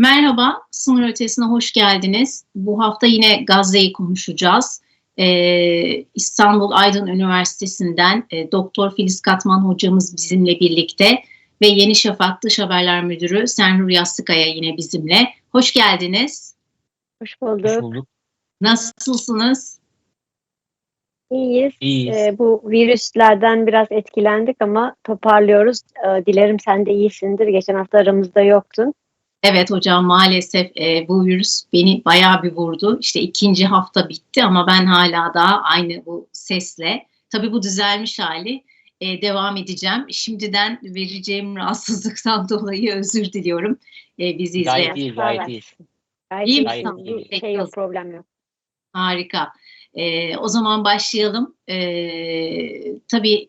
Merhaba, Sınır Ötesi'ne hoş geldiniz. Bu hafta yine Gazze'yi konuşacağız. Ee, İstanbul Aydın Üniversitesi'nden e, Doktor Filiz Katman hocamız bizimle birlikte ve Yeni Şafak Dış Haberler Müdürü Senhur Yastıkaya yine bizimle. Hoş geldiniz. Hoş bulduk. Hoş bulduk. Nasılsınız? İyiyiz. İyiyiz. Ee, bu virüslerden biraz etkilendik ama toparlıyoruz. Ee, dilerim sen de iyisindir. Geçen hafta aramızda yoktun. Evet hocam maalesef e, bu virüs beni bayağı bir vurdu. İşte ikinci hafta bitti ama ben hala daha aynı bu sesle. Tabii bu düzelmiş hali e, devam edeceğim. Şimdiden vereceğim rahatsızlıktan dolayı özür diliyorum. E, bizi izleyen. Gayet iyi, gayet iyi. Gayet İyi. Gayet Bir iyi. şey yok, problem yok. Harika. Ee, o zaman başlayalım. Ee, tabii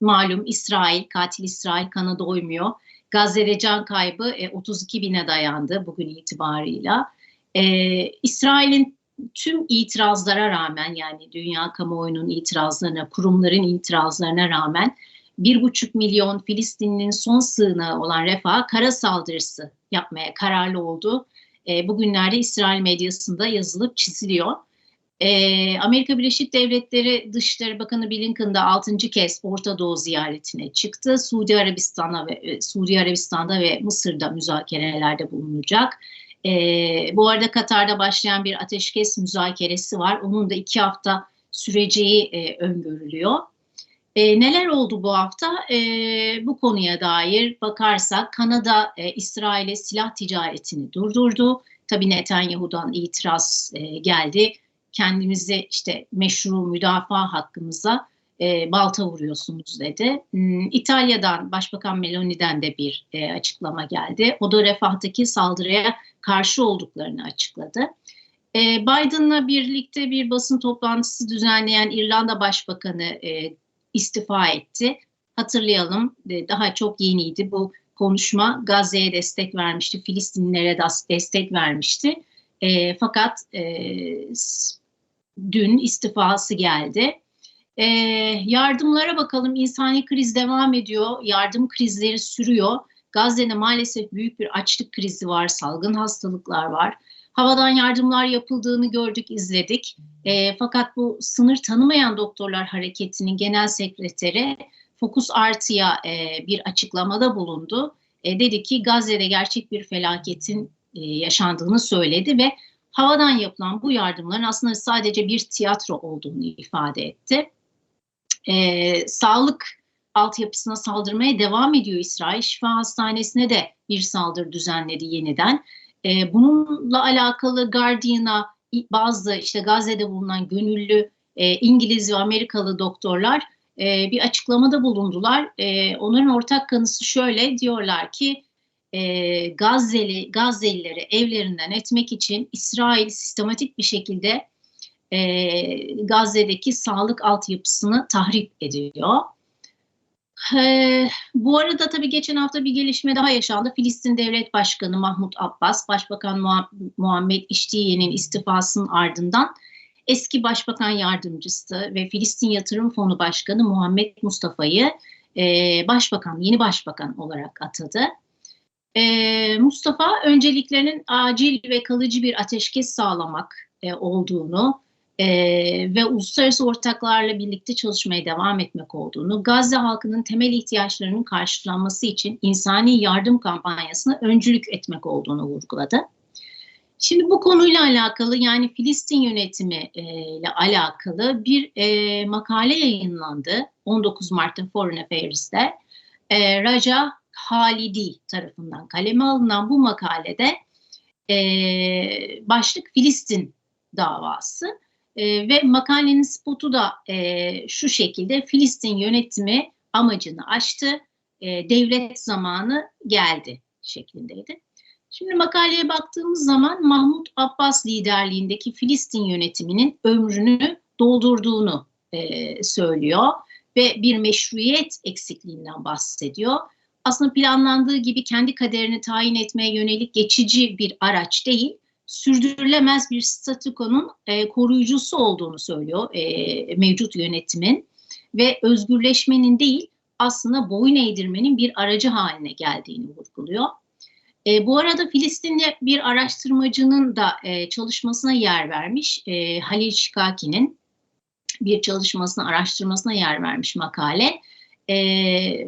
malum İsrail, katil İsrail kanı doymuyor. Gazze'de can kaybı e, 32 bine dayandı bugün itibarıyla. Ee, İsrail'in tüm itirazlara rağmen yani dünya kamuoyunun itirazlarına, kurumların itirazlarına rağmen bir buçuk milyon Filistinlinin son sığınağı olan Refah kara saldırısı yapmaya kararlı oldu. E, bugünlerde İsrail medyasında yazılıp çiziliyor. E, Amerika Birleşik Devletleri Dışişleri Bakanı Blinken de 6. kez Orta Doğu ziyaretine çıktı. Suudi Arabistan'da ve e, Suudi Arabistan'da ve Mısır'da müzakerelerde bulunacak. E, bu arada Katar'da başlayan bir ateşkes müzakeresi var. Onun da iki hafta süreceği e, öngörülüyor. E, neler oldu bu hafta? E, bu konuya dair bakarsak Kanada e, İsrail'e silah ticaretini durdurdu. Tabii Netanyahu'dan itiraz e, geldi. Kendimizi işte meşru müdafaa hakkımıza e, balta vuruyorsunuz dedi. Hmm, İtalya'dan Başbakan Meloni'den de bir e, açıklama geldi. O da refahtaki saldırıya karşı olduklarını açıkladı. E, Biden'la birlikte bir basın toplantısı düzenleyen İrlanda Başbakanı e, istifa etti. Hatırlayalım e, daha çok yeniydi bu konuşma. Gazze'ye destek vermişti, Filistinlilere destek vermişti. E, fakat e, dün istifası geldi. E, yardımlara bakalım. İnsani kriz devam ediyor. Yardım krizleri sürüyor. Gazze'de maalesef büyük bir açlık krizi var, salgın hastalıklar var. Havadan yardımlar yapıldığını gördük, izledik. E, fakat bu sınır tanımayan doktorlar hareketinin genel sekreteri Fokus Artı'ya e, bir açıklamada bulundu. E, dedi ki Gazze'de gerçek bir felaketin e, yaşandığını söyledi ve havadan yapılan bu yardımların aslında sadece bir tiyatro olduğunu ifade etti. E, sağlık altyapısına saldırmaya devam ediyor İsrail. Şifa Hastanesi'ne de bir saldırı düzenledi yeniden. E, bununla alakalı Guardian'a bazı işte Gazze'de bulunan gönüllü e, İngiliz ve Amerikalı doktorlar e, bir açıklamada bulundular. E, onların ortak kanısı şöyle diyorlar ki e, Gazze'li Gazze'lileri evlerinden etmek için İsrail sistematik bir şekilde e, Gazze'deki sağlık altyapısını tahrip ediyor. Ee, bu arada tabii geçen hafta bir gelişme daha yaşandı. Filistin Devlet Başkanı Mahmut Abbas, Başbakan Muhammed İştiye'nin istifasının ardından eski Başbakan Yardımcısı ve Filistin Yatırım Fonu Başkanı Muhammed Mustafa'yı e, Başbakan, yeni Başbakan olarak atadı. E, Mustafa önceliklerinin acil ve kalıcı bir ateşkes sağlamak e, olduğunu, e, ve uluslararası ortaklarla birlikte çalışmaya devam etmek olduğunu, Gazze halkının temel ihtiyaçlarının karşılanması için insani yardım kampanyasına öncülük etmek olduğunu vurguladı. Şimdi bu konuyla alakalı yani Filistin yönetimi e, ile alakalı bir e, makale yayınlandı 19 Mart'ta Foreign Affairs'te. E, Raja Halidi tarafından kaleme alınan bu makalede e, başlık Filistin davası. E, ve makalenin spotu da e, şu şekilde Filistin yönetimi amacını aştı, e, devlet zamanı geldi şeklindeydi. Şimdi makaleye baktığımız zaman Mahmut Abbas liderliğindeki Filistin yönetiminin ömrünü doldurduğunu e, söylüyor ve bir meşruiyet eksikliğinden bahsediyor. Aslında planlandığı gibi kendi kaderini tayin etmeye yönelik geçici bir araç değil, sürdürülemez bir statükonun e, koruyucusu olduğunu söylüyor e, mevcut yönetimin ve özgürleşmenin değil aslında boyun eğdirmenin bir aracı haline geldiğini vurguluyor. E, bu arada Filistinli bir araştırmacının da e, çalışmasına yer vermiş. E, Halil Şikaki'nin bir çalışmasına, araştırmasına yer vermiş makale. E,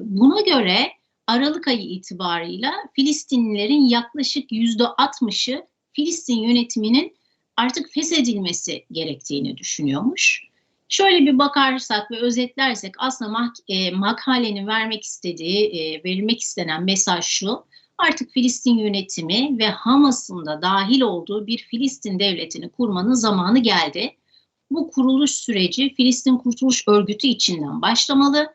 buna göre Aralık ayı itibarıyla Filistinlilerin yaklaşık yüzde 60'ı Filistin yönetiminin artık feshedilmesi gerektiğini düşünüyormuş. Şöyle bir bakarsak ve özetlersek aslında mak e, makalenin vermek istediği, e, verilmek istenen mesaj şu. Artık Filistin yönetimi ve Hamas'ın da dahil olduğu bir Filistin devletini kurmanın zamanı geldi. Bu kuruluş süreci Filistin Kurtuluş Örgütü içinden başlamalı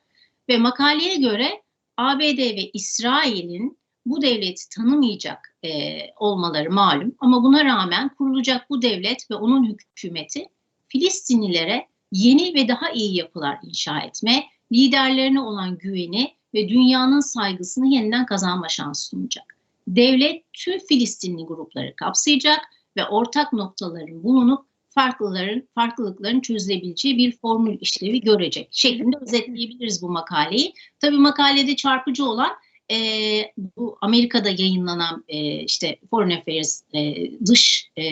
ve makaleye göre ABD ve İsrail'in bu devleti tanımayacak e, olmaları malum ama buna rağmen kurulacak bu devlet ve onun hükümeti Filistinlilere yeni ve daha iyi yapılar inşa etme, liderlerine olan güveni ve dünyanın saygısını yeniden kazanma şansı sunacak. Devlet tüm Filistinli grupları kapsayacak ve ortak noktaların bulunup farklıların farklılıkların çözülebileceği bir formül işlevi görecek şeklinde özetleyebiliriz bu makaleyi. Tabii makalede çarpıcı olan e, bu Amerika'da yayınlanan e, işte Foreign Affairs e, dış e,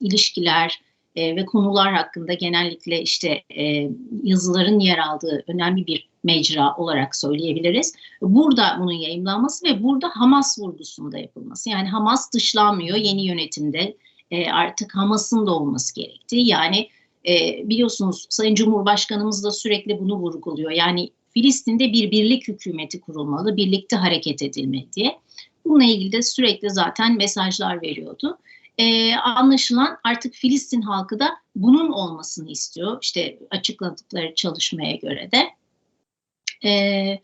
ilişkiler e, ve konular hakkında genellikle işte e, yazıların yer aldığı önemli bir mecra olarak söyleyebiliriz. Burada bunun yayınlanması ve burada Hamas vurgusunda yapılması. Yani Hamas dışlanmıyor yeni yönetimde e, artık Hamas'ın da olması gerektiği. Yani e, biliyorsunuz Sayın Cumhurbaşkanımız da sürekli bunu vurguluyor. Yani Filistin'de bir birlik hükümeti kurulmalı, birlikte hareket edilmeli diye. Bununla ilgili de sürekli zaten mesajlar veriyordu. Ee, anlaşılan artık Filistin halkı da bunun olmasını istiyor. İşte açıkladıkları çalışmaya göre de. Ee,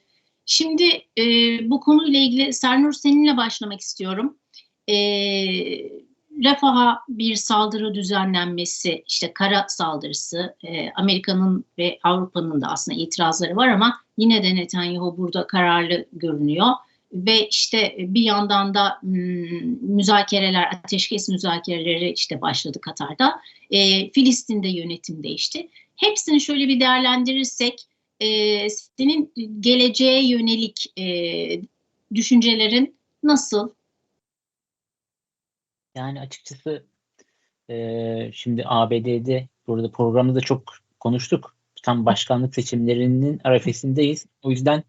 şimdi e, bu konuyla ilgili Sernur seninle başlamak istiyorum. Ee, Refah'a bir saldırı düzenlenmesi, işte kara saldırısı, e, Amerika'nın ve Avrupa'nın da aslında itirazları var ama yine de Netanyahu burada kararlı görünüyor. Ve işte bir yandan da müzakereler, ateşkes müzakereleri işte başladı Katar'da. E, Filistin'de yönetim değişti. Hepsini şöyle bir değerlendirirsek, e, senin geleceğe yönelik e, düşüncelerin nasıl? Yani açıkçası e, şimdi ABD'de burada programda da çok konuştuk. Tam başkanlık seçimlerinin arefesindeyiz. O yüzden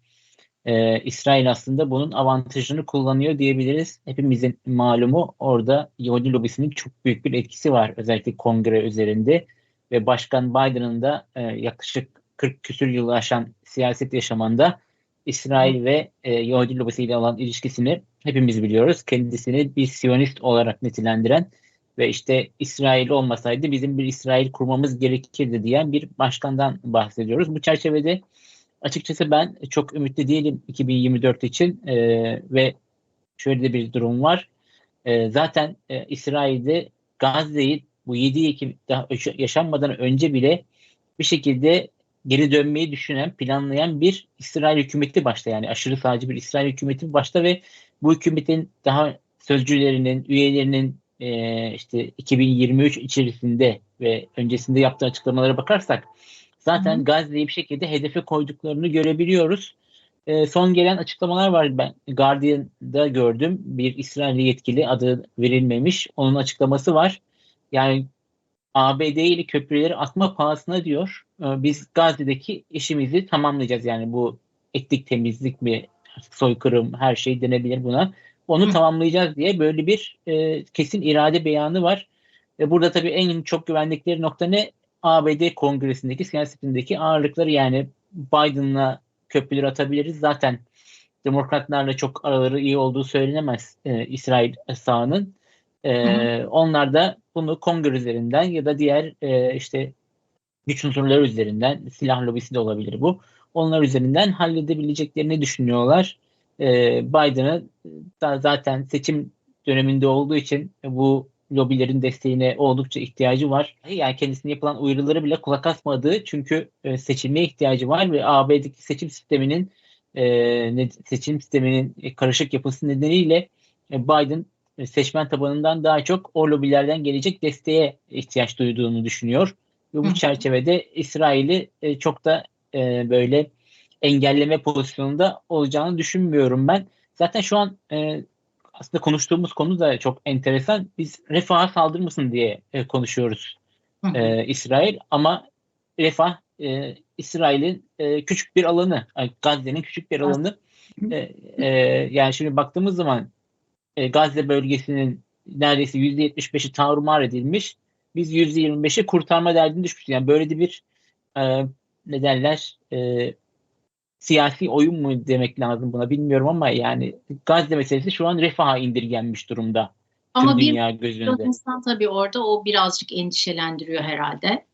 e, İsrail aslında bunun avantajını kullanıyor diyebiliriz. Hepimizin malumu orada Yahudi lobisinin çok büyük bir etkisi var. Özellikle kongre üzerinde ve Başkan Biden'ın da e, yaklaşık 40 küsür yıl aşan siyaset yaşamanda İsrail ve e, Yahudi lobisiyle olan ilişkisini hepimiz biliyoruz. Kendisini bir Siyonist olarak nitelendiren ve işte İsrail olmasaydı bizim bir İsrail kurmamız gerekirdi diyen bir başkandan bahsediyoruz. Bu çerçevede açıkçası ben çok ümitli değilim 2024 için e, ve şöyle de bir durum var. E, zaten e, İsrail'de Gazze'yi bu 7 Ekim daha yaşanmadan önce bile bir şekilde geri dönmeyi düşünen, planlayan bir İsrail hükümeti başta yani aşırı sağcı bir İsrail hükümeti başta ve bu hükümetin daha sözcülerinin, üyelerinin e, işte 2023 içerisinde ve öncesinde yaptığı açıklamalara bakarsak zaten Hı. Gazze'yi bir şekilde hedefe koyduklarını görebiliyoruz. E, son gelen açıklamalar var ben Guardian'da gördüm. Bir İsrail yetkili adı verilmemiş. Onun açıklaması var. Yani ABD ile köprüleri atma pahasına diyor. E, biz Gazze'deki işimizi tamamlayacağız. Yani bu etnik temizlik mi, soykırım her şey denebilir buna. Onu Hı. tamamlayacağız diye böyle bir e, kesin irade beyanı var. E, burada tabii en çok güvendikleri nokta ne? ABD kongresindeki siyasetindeki ağırlıkları yani Biden'la köprüleri atabiliriz. Zaten demokratlarla çok araları iyi olduğu söylenemez e, İsrail sağının. E, onlar da bunu kongre üzerinden ya da diğer e, işte güç unsurları üzerinden silah lobisi de olabilir bu. Onlar üzerinden halledebileceklerini düşünüyorlar. E, Biden'ı da zaten seçim döneminde olduğu için bu lobilerin desteğine oldukça ihtiyacı var. Yani kendisine yapılan uyarıları bile kulak asmadığı çünkü e, seçilmeye ihtiyacı var ve AB'deki seçim sisteminin e, seçim sisteminin karışık yapısı nedeniyle e, Biden seçmen tabanından daha çok o lobilerden gelecek desteğe ihtiyaç duyduğunu düşünüyor. Ve bu çerçevede İsrail'i e, çok da e, böyle engelleme pozisyonunda olacağını düşünmüyorum ben. Zaten şu an aslında konuştuğumuz konu da çok enteresan. Biz refaha saldırmasın diye e, konuşuyoruz e, İsrail ama refah e, İsrail'in e, küçük bir alanı, yani Gazze'nin küçük bir alanı. E, e, yani şimdi baktığımız zaman e, Gazze bölgesinin neredeyse %75'i tarumar edilmiş. Biz %25'i kurtarma derdine düşmüşüz. Yani böyle de bir e, ne derler e, siyasi oyun mu demek lazım buna bilmiyorum ama yani Gazze meselesi şu an refaha indirgenmiş durumda. Ama Tüm bir dünya gözünde. insan tabii orada o birazcık endişelendiriyor herhalde.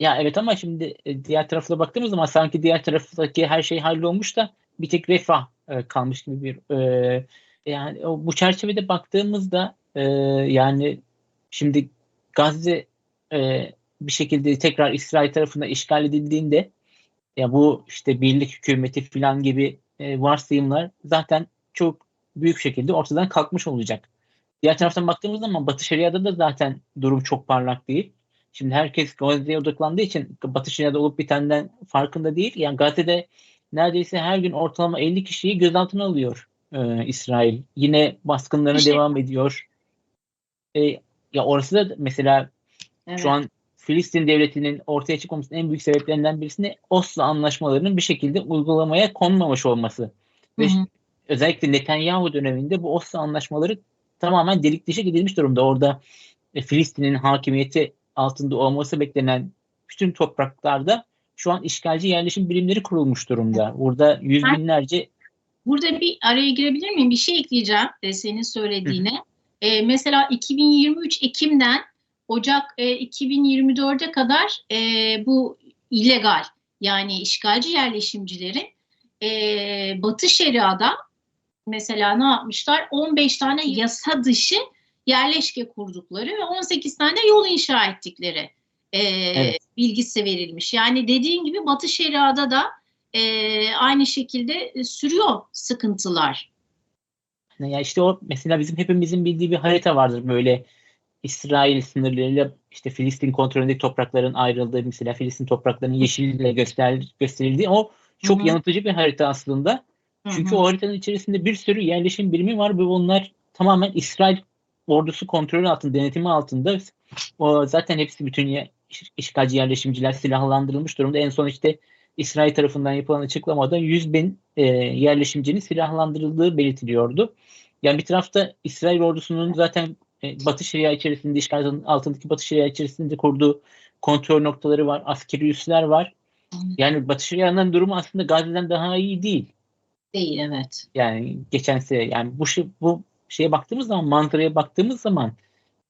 Ya evet ama şimdi e, diğer tarafına baktığımız zaman sanki diğer taraftaki her şey hallolmuş da bir tek refah e, kalmış gibi bir e, yani o, bu çerçevede baktığımızda e, yani şimdi Gazze e, bir şekilde tekrar İsrail tarafından işgal edildiğinde ya bu işte birlik hükümeti falan gibi e, varsayımlar zaten çok büyük şekilde ortadan kalkmış olacak. Diğer taraftan baktığımız zaman Batı Şeria'da da zaten durum çok parlak değil. Şimdi herkes Gazze'ye odaklandığı için Batı Şeria'da olup bitenden farkında değil. Yani Gazze'de neredeyse her gün ortalama 50 kişiyi gözaltına alıyor e, İsrail. Yine baskınlarına İşte- devam ediyor. E, ya orası da mesela Evet. şu an Filistin devletinin ortaya çıkmamasının en büyük sebeplerinden birisi de Oslo anlaşmalarının bir şekilde uygulamaya konmamış olması. Ve Hı hı. özellikle Netanyahu döneminde bu Oslo anlaşmaları tamamen delik deşik edilmiş durumda. Orada e, Filistin'in hakimiyeti altında olması beklenen bütün topraklarda şu an işgalci yerleşim birimleri kurulmuş durumda. Burada yüz binlerce Burada bir araya girebilir miyim? Bir şey ekleyeceğim e, senin söylediğine. E, mesela 2023 Ekim'den Ocak e, 2024'e kadar e, bu illegal yani işgalci yerleşimcilerin e, Batı Şeria'da mesela ne yapmışlar? 15 tane yasa dışı yerleşke kurdukları ve 18 tane yol inşa ettikleri e, Evet. bilgisi verilmiş. Yani dediğin gibi Batı Şeria'da da e, aynı şekilde e, sürüyor sıkıntılar. Ya işte o mesela bizim hepimizin bildiği bir harita vardır böyle İsrail sınırlarıyla işte Filistin kontrolündeki toprakların ayrıldığı mesela Filistin topraklarının yeşille göster gösterildiği o çok Hı hı. yanıltıcı bir harita aslında. Çünkü Hı hı. o haritanın içerisinde bir sürü yerleşim birimi var ve onlar tamamen İsrail ordusu kontrolü altında, denetimi altında. O zaten hepsi bütün işgalci yerleşimciler silahlandırılmış durumda. En son işte İsrail tarafından yapılan açıklamada 100 bin e, yerleşimcinin silahlandırıldığı belirtiliyordu. Yani bir tarafta İsrail ordusunun zaten e, Batı Şeria içerisinde işgal altındaki Batı Şeria içerisinde kurduğu kontrol noktaları var, askeri üsler var. Yani Batı Şeria'nın durumu aslında Gazze'den daha iyi değil. Değil evet. Yani geçen sene yani bu şey, bu şeye baktığımız zaman manzaraya baktığımız zaman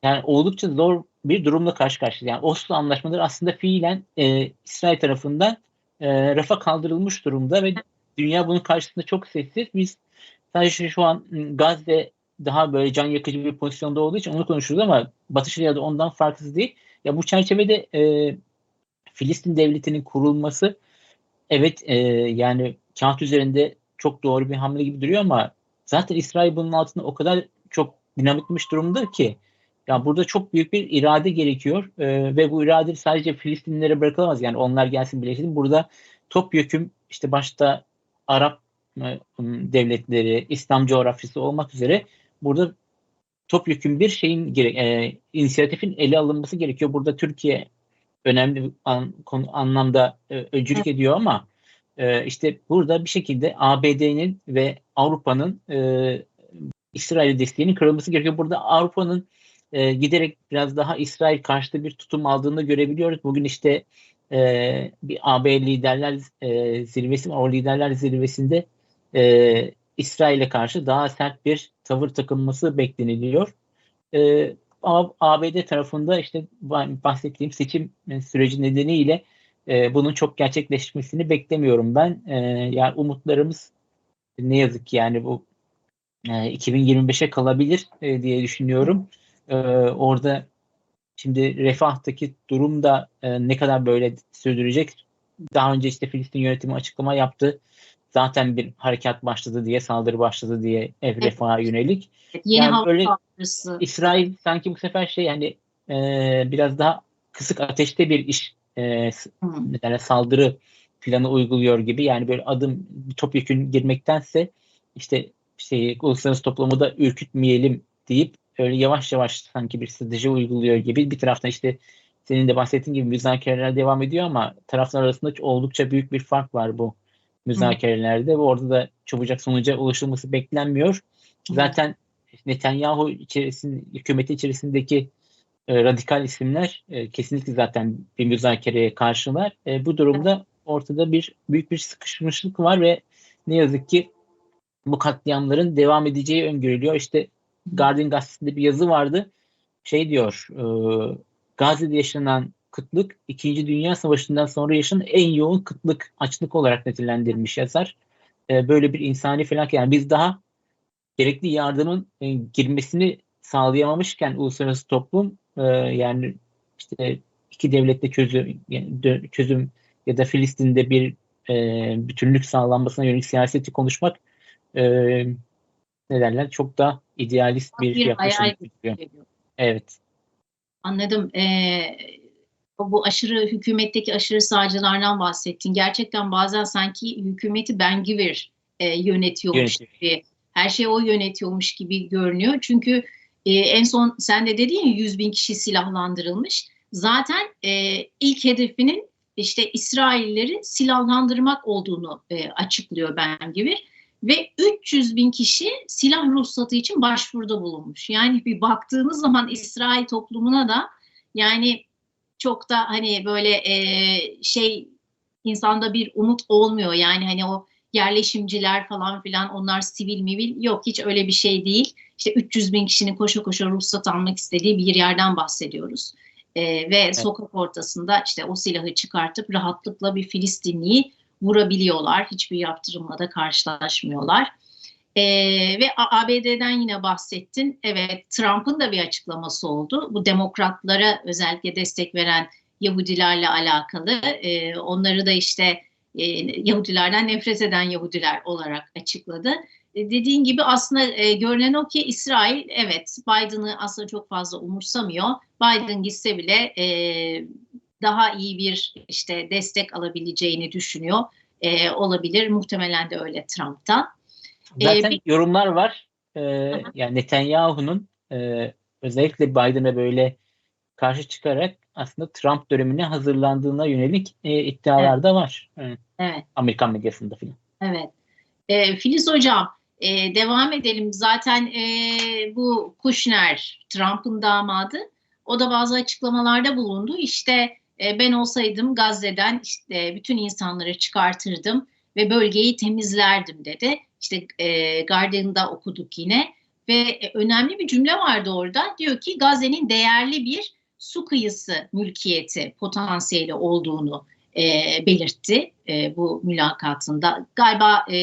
yani oldukça zor bir durumla karşı karşıyayız. Yani Oslo anlaşmaları aslında fiilen e, İsrail tarafından e, rafa kaldırılmış durumda ve dünya bunun karşısında çok sessiz. Biz sadece şu an m, Gazze daha böyle can yakıcı bir pozisyonda olduğu için onu konuşuyoruz ama Batı Şeria'da ondan farksız değil. Ya bu çerçevede e, Filistin devletinin kurulması evet e, yani kağıt üzerinde çok doğru bir hamle gibi duruyor ama zaten İsrail bunun altında o kadar çok dinamikmiş durumda ki ya burada çok büyük bir irade gerekiyor e, ve bu irade sadece Filistinlilere bırakılamaz yani onlar gelsin birleşsin. Burada topyekün işte başta Arap e, devletleri, İslam coğrafyası olmak üzere burada topyekün bir şeyin e, inisiyatifin ele alınması gerekiyor. Burada Türkiye önemli bir an, konu, anlamda e, öncülük ediyor ama e, işte burada bir şekilde ABD'nin ve Avrupa'nın e, İsrail desteğinin kırılması gerekiyor. Burada Avrupa'nın e, giderek biraz daha İsrail karşıtı bir tutum aldığını görebiliyoruz. Bugün işte e, bir AB liderler e, zirvesi. O liderler zirvesinde e, İsrail'e karşı daha sert bir tavır takılması bekleniliyor. E, ABD tarafında işte bahsettiğim seçim süreci nedeniyle e, bunun çok gerçekleşmesini beklemiyorum ben. E, yani umutlarımız ne yazık ki yani bu e, 2025'e kalabilir e, diye düşünüyorum. E, orada şimdi refahtaki durum da e, ne kadar böyle sürdürecek? Daha önce işte Filistin yönetimi açıklama yaptı. Zaten bir harekat başladı diye, saldırı başladı diye ev refaha yönelik. Yeni Yani hava öyle- saldırısı. İsrail sanki bu sefer şey yani e, biraz daha kısık ateşte bir iş e, derler, saldırı planı uyguluyor gibi yani böyle adım topyekün girmektense işte şeyi uluslararası toplumu da ürkütmeyelim deyip öyle yavaş yavaş sanki bir strateji uyguluyor gibi bir taraftan işte senin de bahsettiğin gibi müzakereler devam ediyor ama taraflar arasında oldukça büyük bir fark var bu müzakerelerde ve orada da çabucak sonuca ulaşılması beklenmiyor. Zaten Netanyahu içerisinde, hükümeti içerisindeki e, radikal isimler e, kesinlikle zaten bir müzakereye karşılar. E, bu durumda ortada bir büyük bir sıkışmışlık var ve ne yazık ki bu katliamların devam edeceği öngörülüyor. İşte Guardian gazetesinde bir yazı vardı. Şey diyor, e, Gazze'de yaşanan kıtlık 2. Dünya Savaşı'ndan sonra yaşanan en yoğun kıtlık, açlık olarak nitelendirmiş yazar. E, böyle bir insani felaket. Yani biz daha gerekli yardımın e, girmesini sağlayamamışken uluslararası toplum e, yani işte iki devlette çözüm, yani çözüm ya da Filistin'de bir e, bütünlük sağlanmasına yönelik siyaseti konuşmak e, ne derler çok da idealist bir, Bir yaklaşım. hayal. Evet. Anladım. Ee, bu aşırı hükümetteki aşırı sağcılardan bahsettin. Gerçekten bazen sanki hükümeti Ben Gvir e, yönetiyormuş Yönetiyor. gibi. Her şey o yönetiyormuş gibi görünüyor. Çünkü e, en son sen de dedin ya 100 bin kişi silahlandırılmış. Zaten e, ilk hedefinin işte İsrailleri silahlandırmak olduğunu e, açıklıyor Ben Gvir. Ve 300 bin kişi silah ruhsatı için başvuruda bulunmuş. Yani bir baktığınız zaman İsrail toplumuna da yani çok da hani böyle e, şey insanda bir umut olmuyor. Yani hani o yerleşimciler falan filan onlar sivil mivil yok hiç öyle bir şey değil. İşte 300 bin kişinin koşa koşa ruhsat almak istediği bir yerden bahsediyoruz. E, ve sokak ortasında işte o silahı çıkartıp rahatlıkla bir Filistinliyi vurabiliyorlar. Hiçbir yaptırımla da karşılaşmıyorlar. Ee, ve ABD'den yine bahsettin. Evet, Trump'ın da bir açıklaması oldu. Bu demokratlara özellikle destek veren Yahudilerle alakalı. Ee, onları da işte e, Yahudilerden nefret eden Yahudiler olarak açıkladı. E, dediğin gibi aslında e, görünen o ki İsrail evet Biden'ı aslında çok fazla umursamıyor. Biden gitse bile e, daha iyi bir işte destek alabileceğini düşünüyor. E, olabilir. Muhtemelen de öyle Trump'tan. Zaten bir- yorumlar var. Ee, yani Netanyahu'nun e, özellikle Biden'a böyle karşı çıkarak aslında Trump dönemine hazırlandığına yönelik e, iddialar da var. Evet, Evet. Amerikan medyasında filan. Evet. E, Filiz Hocam e, devam edelim. Zaten e, bu Kushner, Trump'ın damadı. O da bazı açıklamalarda bulundu. İşte e, ben olsaydım Gazze'den işte bütün insanları çıkartırdım ve bölgeyi temizlerdim dedi. İşte e, Guardian'da okuduk yine. Ve e, önemli bir cümle vardı orada. Diyor ki Gazze'nin değerli bir su kıyısı mülkiyeti potansiyeli olduğunu e, belirtti e, bu mülakatında. Galiba e,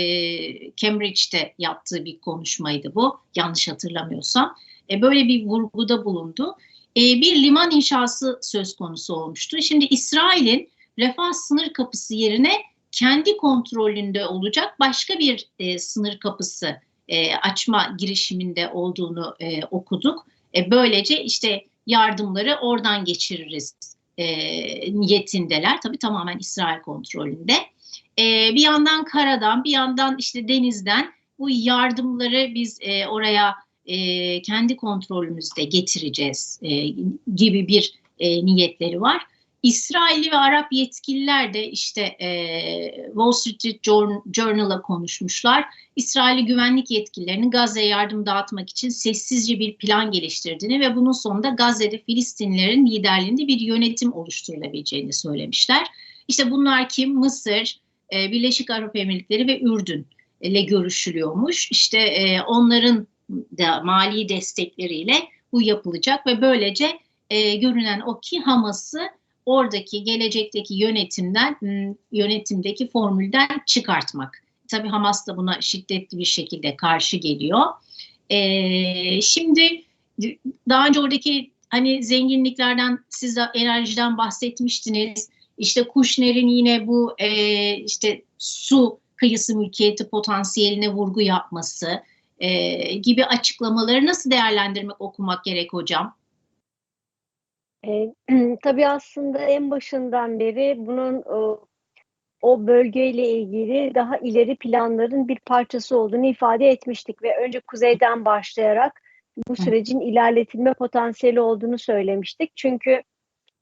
Cambridge'de yaptığı bir konuşmaydı bu, yanlış hatırlamıyorsam. E, böyle bir vurguda bulundu. E, bir liman inşası söz konusu olmuştu. Şimdi İsrail'in refah sınır kapısı yerine kendi kontrolünde olacak başka bir e, sınır kapısı e, açma girişiminde olduğunu e, okuduk. E, böylece işte yardımları oradan geçiririz e, niyetindeler. Tabii tamamen İsrail kontrolünde. E, bir yandan karadan, bir yandan işte denizden bu yardımları biz e, oraya e, kendi kontrolümüzde getireceğiz e, gibi bir e, niyetleri var. İsrailli ve Arap yetkililer de işte e, Wall Street Journal'a konuşmuşlar. İsrailli güvenlik yetkililerinin Gazze'ye yardım dağıtmak için sessizce bir plan geliştirdiğini ve bunun sonunda Gazze'de Filistinlilerin liderliğinde bir yönetim oluşturulabileceğini söylemişler. İşte bunlar kim? Mısır, e, Birleşik Arap Emirlikleri ve Ürdün ile görüşülüyormuş. İşte e, onların da mali destekleriyle bu yapılacak ve böylece e, görünen o ki Hamas'ı oradaki gelecekteki yönetimden yönetimdeki formülden çıkartmak. Tabii Hamas da buna şiddetli bir şekilde karşı geliyor. Ee, şimdi daha önce oradaki hani zenginliklerden siz de enerjiden bahsetmiştiniz. İşte Kuşner'in yine bu e, işte su kıyısı mülkiyeti potansiyeline vurgu yapması e, gibi açıklamaları nasıl değerlendirmek okumak gerek hocam? E, tabii aslında en başından beri bunun o bölgeyle ilgili daha ileri planların bir parçası olduğunu ifade etmiştik ve önce kuzeyden başlayarak bu sürecin ilerletilme potansiyeli olduğunu söylemiştik. Çünkü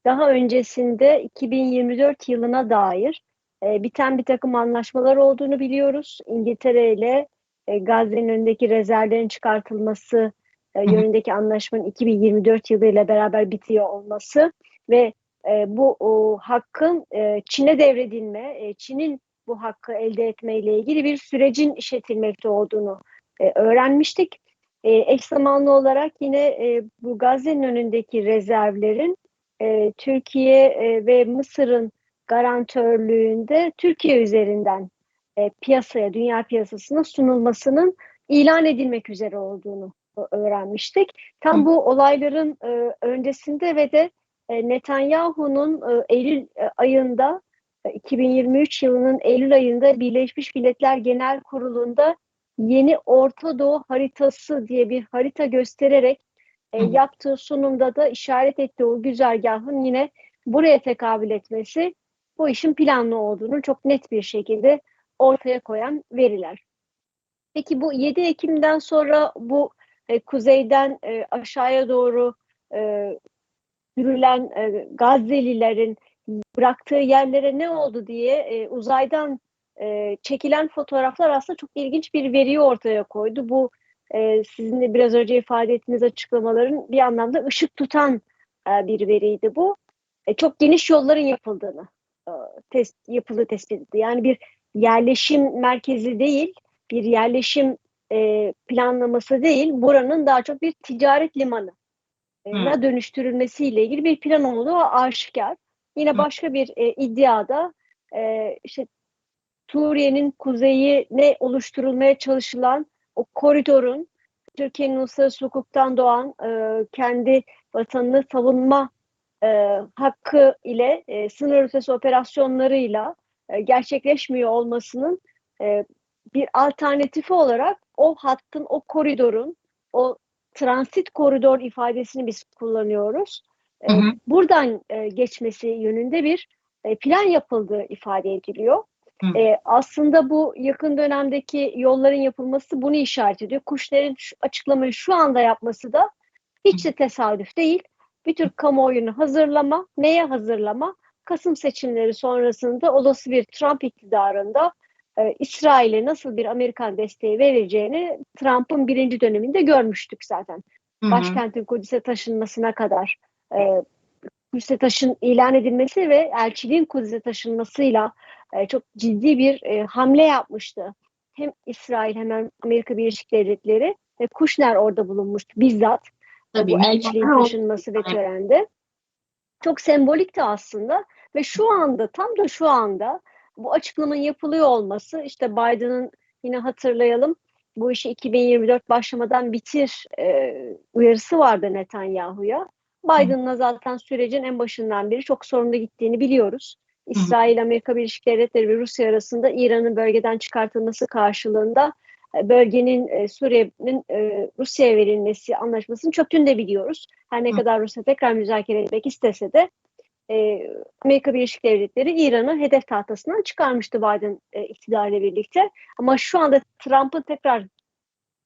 daha öncesinde 2024 yılına dair e, biten bir takım anlaşmalar olduğunu biliyoruz. İngiltere ile e, Gazze'nin önündeki rezervlerin çıkartılması e, yönündeki anlaşmanın 2024 yılıyla beraber bitiyor olması ve e, bu o, hakkın e, Çin'e devredilme, e, Çin'in bu hakkı elde etmeyle ilgili bir sürecin işletilmekte olduğunu e, öğrenmiştik. E, eş zamanlı olarak yine e, bu Gazze'nin önündeki rezervlerin e, Türkiye e, ve Mısır'ın garantörlüğünde Türkiye üzerinden e, piyasaya, dünya piyasasına sunulmasının ilan edilmek üzere olduğunu öğrenmiştik. Tam bu olayların e, öncesinde ve de e, Netanyahu'nun e, Eylül e, ayında 2023 yılının Eylül ayında Birleşmiş Milletler Genel Kurulu'nda yeni Orta Doğu haritası diye bir harita göstererek e, yaptığı sunumda da işaret ettiği o güzergahın yine buraya tekabül etmesi bu işin planlı olduğunu çok net bir şekilde ortaya koyan veriler. Peki bu 7 Ekim'den sonra bu e, kuzeyden e, aşağıya doğru e, sürülen e, Gazze'lilerin bıraktığı yerlere ne oldu diye e, uzaydan e, çekilen fotoğraflar aslında çok ilginç bir veriyi ortaya koydu. Bu e, sizin de biraz önce ifade ettiğiniz açıklamaların bir anlamda ışık tutan e, bir veriydi bu. E, çok geniş yolların yapıldığını e, test, yapıldığı tespit edildi. Yani bir yerleşim merkezi değil, bir yerleşim e, planlaması değil, buranın daha çok bir ticaret limanı hmm. dönüştürülmesiyle ilgili bir plan olduğu aşikar. Yine başka bir e, iddiada e, işte Suriye'nin kuzeyi ne oluşturulmaya çalışılan o koridorun Türkiye'nin uluslararası hukuktan doğan e, kendi vatanını savunma e, hakkı ile e, sınır ötesi operasyonlarıyla e, gerçekleşmiyor olmasının e, bir alternatifi olarak o hattın, o koridorun, o transit koridor ifadesini biz kullanıyoruz. E, hı hı. Buradan e, geçmesi yönünde bir e, plan yapıldığı ifade ediliyor. E, aslında bu yakın dönemdeki yolların yapılması bunu işaret ediyor. Kuşların şu, açıklamayı şu anda yapması da hiç de tesadüf değil. Bir tür kamuoyunu hazırlama, neye hazırlama? Kasım seçimleri sonrasında olası bir Trump iktidarında e, İsrail'e nasıl bir Amerikan desteği vereceğini Trump'ın birinci döneminde görmüştük zaten. Hı-hı. Başkentin Kudüs'e taşınmasına kadar e, Kudüs'e taşın ilan edilmesi ve elçiliğin Kudüs'e taşınmasıyla e, çok ciddi bir e, hamle yapmıştı. Hem İsrail hem Amerika Birleşik Devletleri ve Kushner orada bulunmuştu bizzat. Tabii, bu elçiliğin taşınması ve törende. Çok sembolikti aslında ve şu anda tam da şu anda bu açıklamanın yapılıyor olması işte Biden'ın yine hatırlayalım bu işi 2024 başlamadan bitir e, uyarısı vardı Netanyahu'ya. Biden'la zaten sürecin en başından beri çok sorunlu gittiğini biliyoruz. İsrail, Amerika Birleşik Devletleri ve Rusya arasında İran'ın bölgeden çıkartılması karşılığında bölgenin e, Suriye'nin e, Rusya'ya verilmesi anlaşmasını çöktüğünü de biliyoruz. Her ne kadar Rusya tekrar müzakere etmek istese de e, Amerika Birleşik Devletleri İran'ı hedef tahtasından çıkarmıştı Biden iktidarıyla birlikte. Ama şu anda Trump'ın tekrar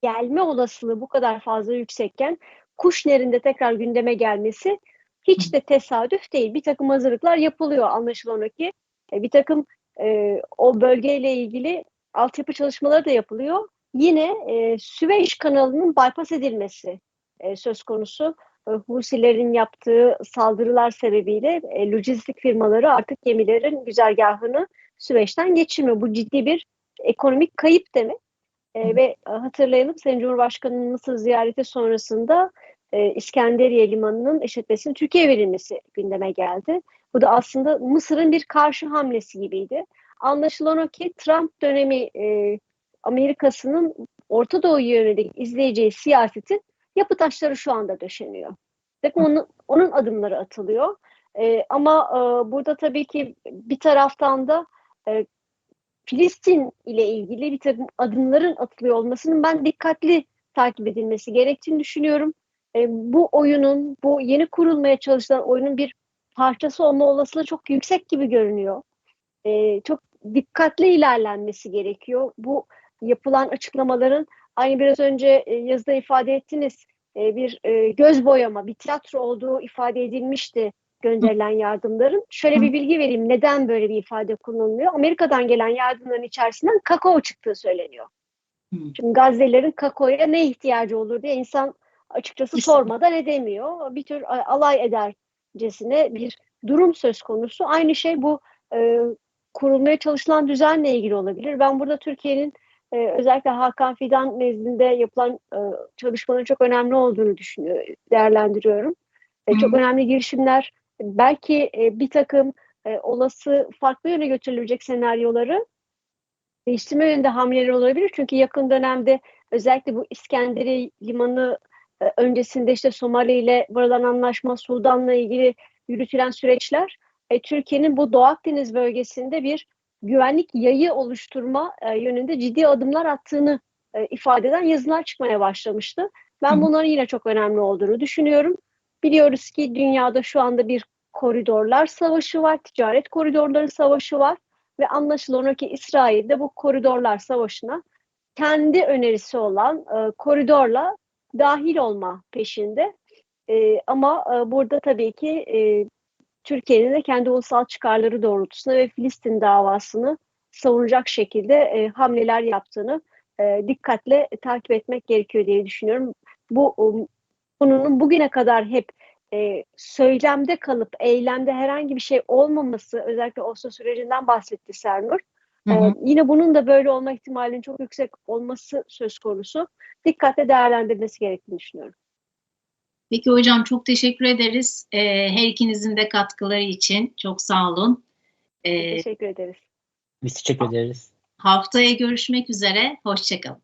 gelme olasılığı bu kadar fazla yüksekken Kushner'in de tekrar gündeme gelmesi hiç de tesadüf değil. Bir takım hazırlıklar yapılıyor anlaşılan o ki. Bir takım e, o bölgeyle ilgili altyapı çalışmaları da yapılıyor. Yine e, Süveyş kanalının bypass edilmesi e, söz konusu. E, Husilerin yaptığı saldırılar sebebiyle e, lojistik firmaları artık gemilerin güzergahını Süveyş'ten geçirmiyor. Bu ciddi bir ekonomik kayıp demek. E, ve hatırlayalım Sayın Cumhurbaşkanı'nın Mısır ziyareti sonrasında e, İskenderiye Limanı'nın işletmesinin Türkiye verilmesi gündeme geldi. Bu da aslında Mısır'ın bir karşı hamlesi gibiydi. Anlaşılan o ki Trump dönemi e, Amerika'sının Orta Doğu'ya yönelik izleyeceği siyasetin yapı taşları şu anda döşeniyor. Onun, onun adımları atılıyor. E, ama e, burada tabii ki bir taraftan da e, Filistin ile ilgili bir takım adımların atılıyor olmasının ben dikkatli takip edilmesi gerektiğini düşünüyorum. E, bu oyunun, bu yeni kurulmaya çalışılan oyunun bir parçası olma olasılığı çok yüksek gibi görünüyor. E, çok dikkatli ilerlenmesi gerekiyor. Bu yapılan açıklamaların aynı biraz önce e, yazıda ifade ettiniz e, bir e, göz boyama, bir tiyatro olduğu ifade edilmişti gönderilen yardımların. Şöyle bir bilgi vereyim. Neden böyle bir ifade kullanılıyor? Amerika'dan gelen yardımların içerisinden kakao çıktığı söyleniyor. Şimdi Gazze'lerin kakaoya ne ihtiyacı olur diye insan açıkçası sormadan edemiyor. Bir tür alay edercesine bir durum söz konusu. Aynı şey bu e, kurulmaya çalışılan düzenle ilgili olabilir. Ben burada Türkiye'nin e, özellikle Hakan Fidan nezdinde yapılan e, çalışmanın çok önemli olduğunu düşünüyorum, değerlendiriyorum. E, çok önemli girişimler, belki e, bir takım e, olası farklı yöne götürülecek senaryoları değiştirme yönünde hamleler olabilir. Çünkü yakın dönemde özellikle bu İskenderiye limanı e, öncesinde işte Somali ile varılan anlaşma, Sudan'la ilgili yürütülen süreçler e, Türkiye'nin bu Doğu Akdeniz bölgesinde bir güvenlik yayı oluşturma e, yönünde ciddi adımlar attığını e, ifade eden yazılar çıkmaya başlamıştı. Ben bunların yine çok önemli olduğunu düşünüyorum. Biliyoruz ki dünyada şu anda bir koridorlar savaşı var, ticaret koridorları savaşı var ve anlaşılan ki İsrail de bu koridorlar savaşına kendi önerisi olan e, koridorla dahil olma peşinde. E, ama e, burada tabii ki e, Türkiye'nin de kendi ulusal çıkarları doğrultusunda ve Filistin davasını savunacak şekilde e, hamleler yaptığını e, dikkatle takip etmek gerekiyor diye düşünüyorum. Bu um, konunun bugüne kadar hep e, söylemde kalıp eylemde herhangi bir şey olmaması özellikle Oslo sürecinden bahsetti Sernur. Hı hı. Ee, yine bunun da böyle olma ihtimalinin çok yüksek olması söz konusu. Dikkatle değerlendirmesi gerektiğini düşünüyorum. Peki hocam çok teşekkür ederiz. Ee, her ikinizin de katkıları için. Çok sağ olun. Ee, Teşekkür ederiz. Biz teşekkür ederiz. haftaya görüşmek üzere. Hoşçakalın.